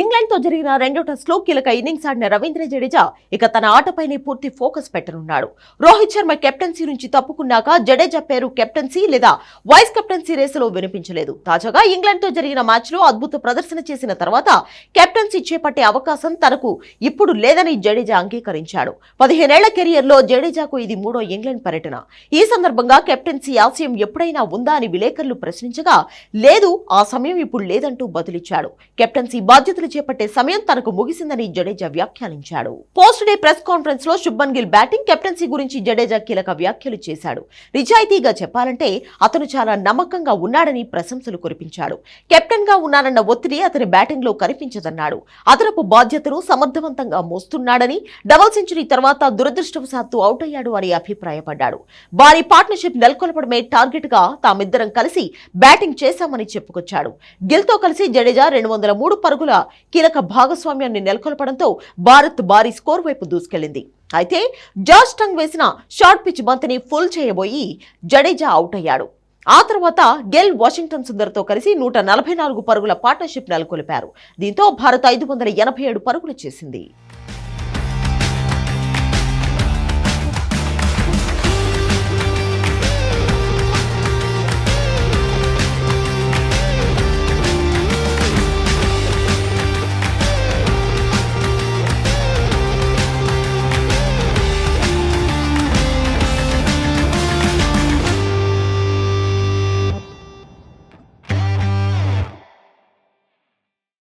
ఇంగ్లాండ్తో జరిగిన రెండో టెస్టులో కీలక ఇన్నింగ్స్ ఆడిన రవీంద్ర జడేజా ఇక తన ఆటపైనే పూర్తి ఫోకస్ పెట్టనున్నాడు. రోహిత్ శర్మ కెప్టెన్సీ నుంచి తప్పుకున్నాక జడేజా పేరు కెప్టెన్సీ లేదా వైస్ కెప్టెన్సీ రేసులో వినిపించలేదు. తాజాగా ఇంగ్లాండ్తో జరిగిన మ్యాచ్లో అద్భుత ప్రదర్శన చేసిన తర్వాత కెప్టెన్సీ చేపట్టే అవకాశం తనకు ఇప్పుడు లేదని జడేజా అంగీకరించాడు. పదిహేనేళ్ళ కెరియర్లో జడేజాకు ఇది మూడో ఇంగ్లాండ్ పర్యటన. ఈ సందర్భంగా కెప్టెన్సీ ఆశయం ఎప్పుడైనా ఉందా అని విలేకరులు ప్రశ్నించగా లేదు ఆ సమయం ఇప్పుడు లేదంటూ బదులిచ్చాడు. కెప్టెన్సీ బాధ్యతలు చేపట్టే సమయం తనకు ముగిసిందని జడేజా వ్యాఖ్యానించాడు. పోస్ట్ డే ప్రెస్ కాన్ఫరెన్స్లో శుభన్ గిల్ బ్యాటింగ్ కెప్టెన్సీ గురించి జడేజా కీలక వ్యాఖ్యలు చేశాడు. నిజాయితీగా చెప్పాలంటే అతను చాలా నమ్మకంగా ఉన్నాడని ప్రశంసలు కురిపించాడు. కెప్టెన్గా ఉన్నానన్న ఒత్తిడి అతని బ్యాటింగ్లో కనిపించదన్నాడు. అదనపు బాధ్యతను సమర్థవంతంగా మోస్తున్నాడని డబుల్ సెంచరీ తర్వాత దురదృష్టవశాత్తు అవుట్ అయ్యాడు అని అభిప్రాయపడ్డాడు. భారీ పార్ట్నర్షిప్ నెలకొల్పడమే టార్గెట్గా తామిద్దరం కలిసి బ్యాటింగ్ చేశామని చెప్పుకొచ్చాడు. గిల్తో కలిసి జడేజా రెండు వందల మూడు పరుగుల కీలక భాగస్వామ్యాన్ని నెలకొల్పడంతో భారత్ భారీ స్కోర్ వైపు దూసుకెళ్ళింది అయితే జార్జ్ టంగ్ వేసిన షార్ట్ పిచ్ బంతిని ఫుల్ చేయబోయి జడేజా అవుట్ అయ్యాడు. ఆ తర్వాత గెల్ వాషింగ్టన్ సుందర్తో కలిసి నూట నలభై నాలుగు పరుగుల పార్ట్నర్షిప్ నెలకొల్పారు. దీంతో భారత్ ఐదు వందల ఎనభై ఏడు పరుగులు చేసింది.